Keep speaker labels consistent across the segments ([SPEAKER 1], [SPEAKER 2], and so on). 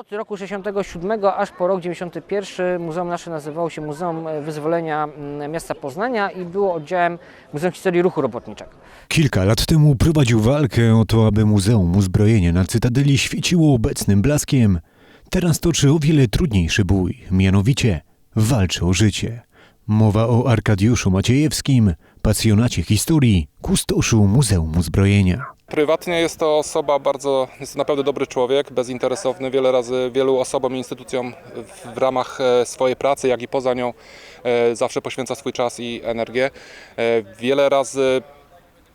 [SPEAKER 1] Od roku 67 aż po rok 91 muzeum nasze nazywało się Muzeum Wyzwolenia mm, Miasta Poznania i było oddziałem Muzeum Historii Ruchu Robotniczego.
[SPEAKER 2] Kilka lat temu prowadził walkę o to, aby Muzeum Uzbrojenia na Cytadeli świeciło obecnym blaskiem. Teraz toczy o wiele trudniejszy bój, mianowicie walczy o życie. Mowa o Arkadiuszu Maciejewskim, pasjonacie historii, kustoszu Muzeum Uzbrojenia.
[SPEAKER 3] Prywatnie jest to osoba bardzo, jest to naprawdę dobry człowiek, bezinteresowny, wiele razy wielu osobom i instytucjom w, w ramach e, swojej pracy, jak i poza nią e, zawsze poświęca swój czas i energię. E, Wiele razy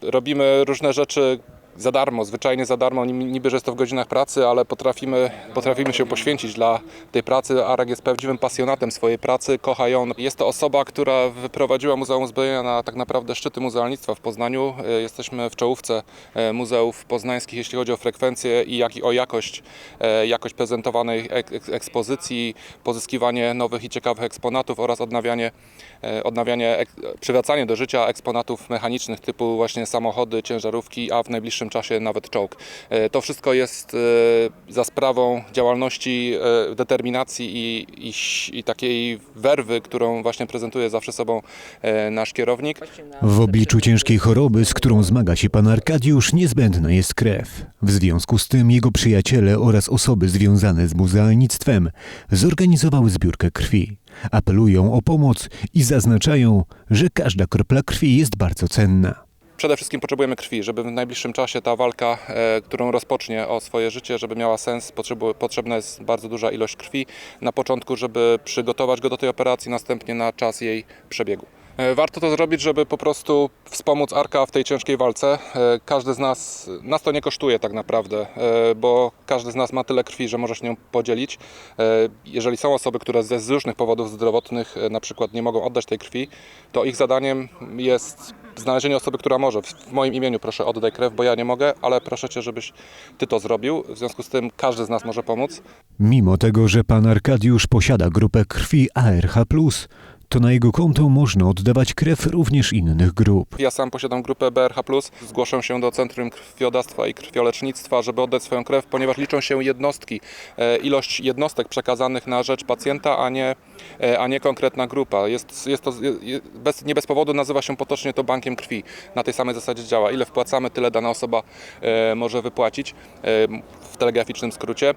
[SPEAKER 3] robimy różne rzeczy za darmo, zwyczajnie za darmo, niby, że jest to w godzinach pracy, ale potrafimy, potrafimy się poświęcić dla tej pracy. Arek jest prawdziwym pasjonatem swojej pracy, kocha ją. Jest to osoba, która wyprowadziła Muzeum Uzbrojenia na tak naprawdę szczyty muzealnictwa w Poznaniu. E, Jesteśmy w czołówce e, muzeów poznańskich, jeśli chodzi o frekwencję i jak i o jakość, e, jakość prezentowanej ek- ek- ekspozycji, pozyskiwanie nowych i ciekawych eksponatów oraz odnawianie, odnawianie przywracanie do życia eksponatów mechanicznych typu właśnie samochody, ciężarówki, a w najbliższym czasie nawet czołg. E, To wszystko jest e, za sprawą działalności, e, determinacji i, i, i takiej werwy, którą właśnie prezentuje zawsze sobą nasz kierownik.
[SPEAKER 2] W obliczu ciężkiej choroby, z którą zmaga się pan Arkadiusz, niezbędna jest krew. W związku z tym jego przyjaciele oraz osoby związane z muzealnictwem zorganizowały zbiórkę krwi. Apelują o pomoc i zaznaczają, że każda kropla krwi jest bardzo cenna.
[SPEAKER 3] Przede wszystkim potrzebujemy krwi, żeby w najbliższym czasie ta walka, e, którą rozpocznie o swoje życie, żeby miała sens, potrzebna jest bardzo duża ilość krwi na początku, żeby przygotować go do tej operacji, następnie na czas jej przebiegu. E, Warto to zrobić, żeby po prostu wspomóc Arka w tej ciężkiej walce. E, Każdy z nas, nas to nie kosztuje tak naprawdę, bo każdy z nas ma tyle krwi, że może się nią podzielić. Jeżeli są osoby, które ze różnych powodów zdrowotnych na przykład nie mogą oddać tej krwi, to ich zadaniem jest znalezienie osoby, która może. W moim imieniu proszę oddaj krew, bo ja nie mogę, ale proszę Cię, żebyś Ty to zrobił. W związku z tym każdy z nas może pomóc.
[SPEAKER 2] Mimo tego, że pan Arkadiusz posiada grupę krwi ARH, to na jego konto można oddawać krew również innych grup.
[SPEAKER 3] Ja sam posiadam grupę BRH+. Zgłoszę się do Centrum Krwiodawstwa i Krwiolecznictwa, żeby oddać swoją krew, ponieważ liczą się jednostki, e, ilość jednostek przekazanych na rzecz pacjenta, a nie, e, a nie konkretna grupa. Jest, jest to, bez, nie bez powodu nazywa się potocznie to bankiem krwi. Na tej samej zasadzie działa. Ile wpłacamy, tyle dana osoba e, może wypłacić w telegraficznym skrócie.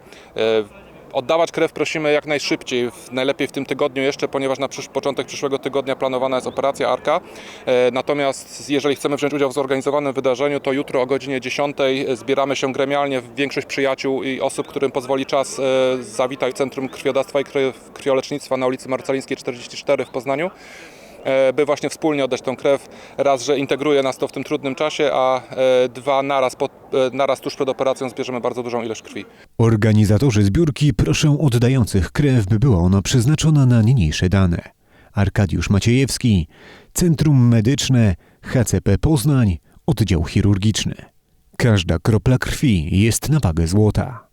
[SPEAKER 3] Oddawać krew prosimy jak najszybciej, najlepiej w tym tygodniu jeszcze, ponieważ na przysz- początek przyszłego tygodnia planowana jest operacja ARKA. E, Natomiast jeżeli chcemy wziąć udział w zorganizowanym wydarzeniu, to jutro o godzinie 10 zbieramy się gremialnie. Większość przyjaciół i osób, którym pozwoli czas, e, zawita w Centrum Krwiodawstwa i Krwi- Krwiolecznictwa na ulicy Marcelińskiej 44 w Poznaniu by właśnie wspólnie oddać tą krew. Raz, że integruje nas to w tym trudnym czasie, a e, dwa, naraz, po, e, naraz tuż przed operacją zbierzemy bardzo dużą ilość krwi.
[SPEAKER 2] Organizatorzy zbiórki proszą oddających krew, by była ona przeznaczona na niniejsze dane. Arkadiusz Maciejewski, Centrum Medyczne HCP Poznań, Oddział Chirurgiczny. Każda kropla krwi jest na wagę złota.